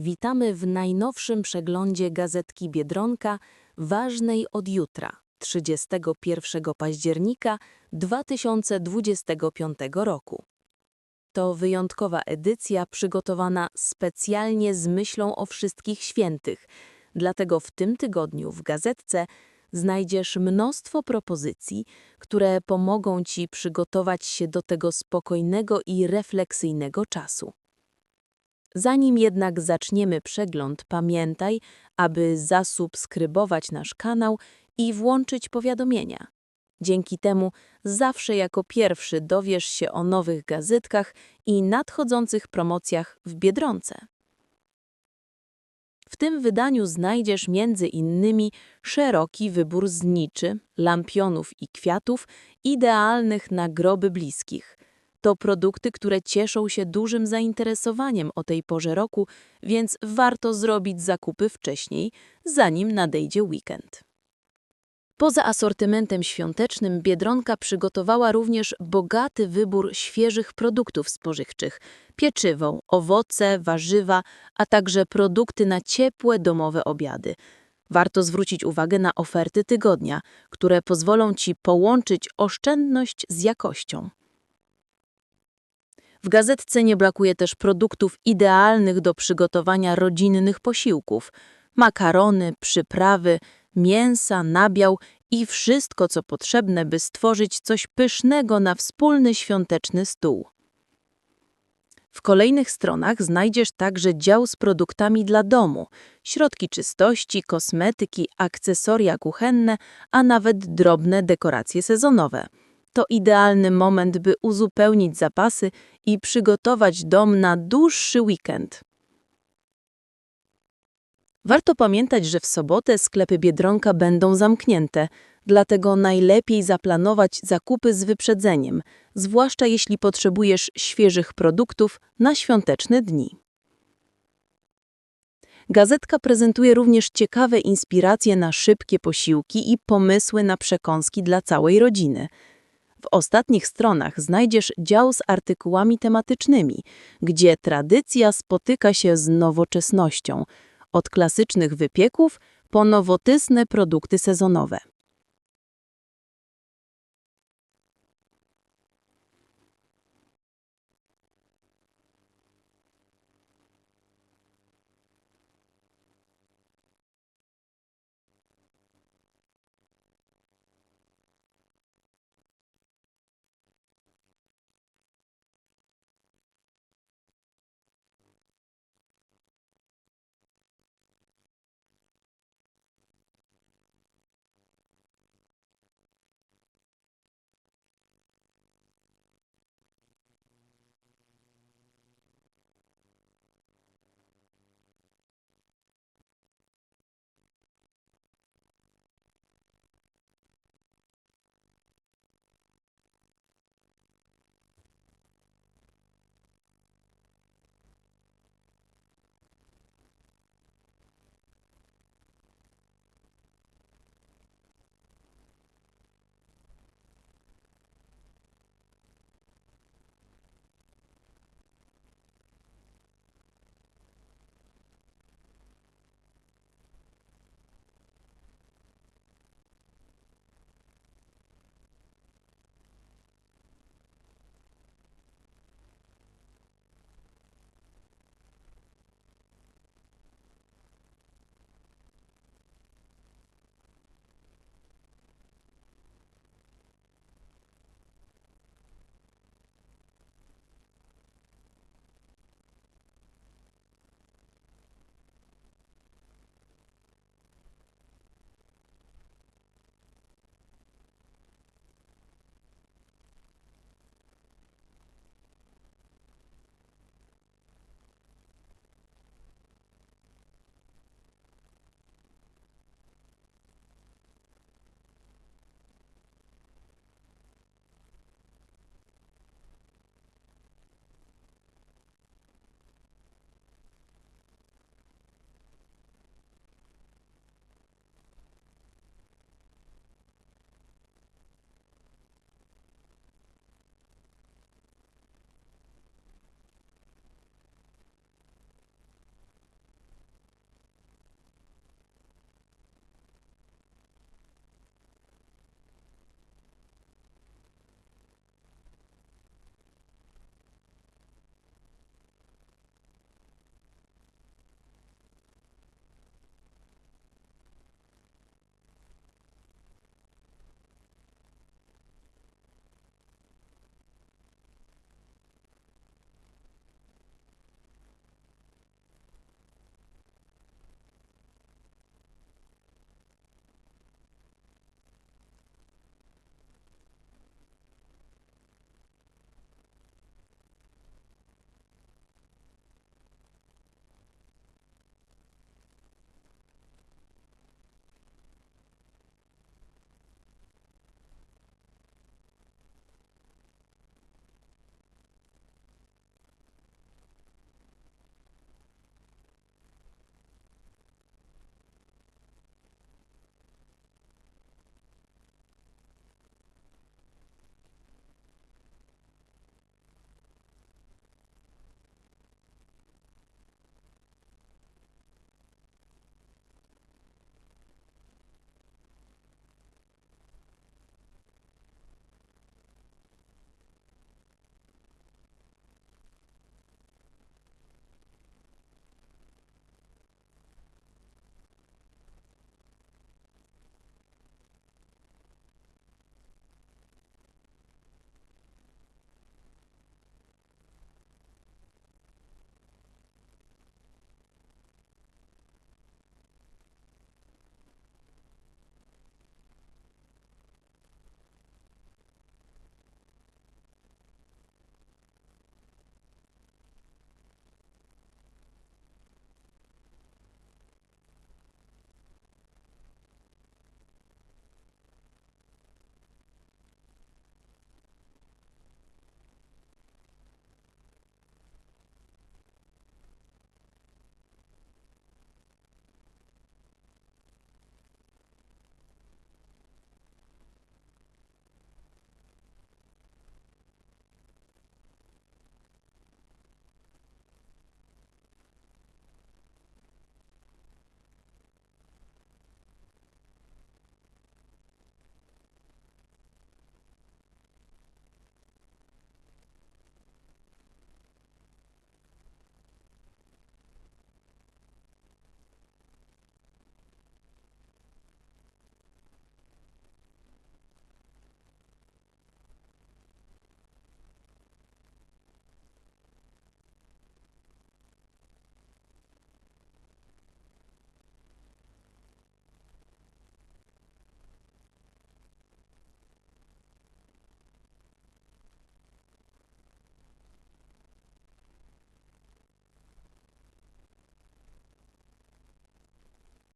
Witamy w najnowszym przeglądzie gazetki Biedronka, ważnej od jutra, 31 października 2025 roku. To wyjątkowa edycja przygotowana specjalnie z myślą o wszystkich świętych, dlatego w tym tygodniu w gazetce znajdziesz mnóstwo propozycji, które pomogą Ci przygotować się do tego spokojnego i refleksyjnego czasu. Zanim jednak zaczniemy przegląd, pamiętaj, aby zasubskrybować nasz kanał i włączyć powiadomienia. Dzięki temu zawsze jako pierwszy dowiesz się o nowych gazetkach i nadchodzących promocjach w Biedronce. W tym wydaniu znajdziesz między innymi szeroki wybór zniczy, lampionów i kwiatów idealnych na groby bliskich. To produkty, które cieszą się dużym zainteresowaniem o tej porze roku, więc warto zrobić zakupy wcześniej, zanim nadejdzie weekend. Poza asortymentem świątecznym Biedronka przygotowała również bogaty wybór świeżych produktów spożywczych, pieczywo, owoce, warzywa, a także produkty na ciepłe domowe obiady. Warto zwrócić uwagę na oferty tygodnia, które pozwolą Ci połączyć oszczędność z jakością. W gazetce nie brakuje też produktów idealnych do przygotowania rodzinnych posiłków. Makarony, przyprawy, mięsa, nabiał i wszystko, co potrzebne, by stworzyć coś pysznego na wspólny świąteczny stół. W kolejnych stronach znajdziesz także dział z produktami dla domu, środki czystości, kosmetyki, akcesoria kuchenne, a nawet drobne dekoracje sezonowe. To idealny moment, by uzupełnić zapasy i przygotować dom na dłuższy weekend. Warto pamiętać, że w sobotę sklepy Biedronka będą zamknięte, dlatego najlepiej zaplanować zakupy z wyprzedzeniem, zwłaszcza jeśli potrzebujesz świeżych produktów na świąteczne dni. Gazetka prezentuje również ciekawe inspiracje na szybkie posiłki i pomysły na przekąski dla całej rodziny. W ostatnich stronach znajdziesz dział z artykułami tematycznymi, gdzie tradycja spotyka się z nowoczesnością, od klasycznych wypieków po nowotysne produkty sezonowe.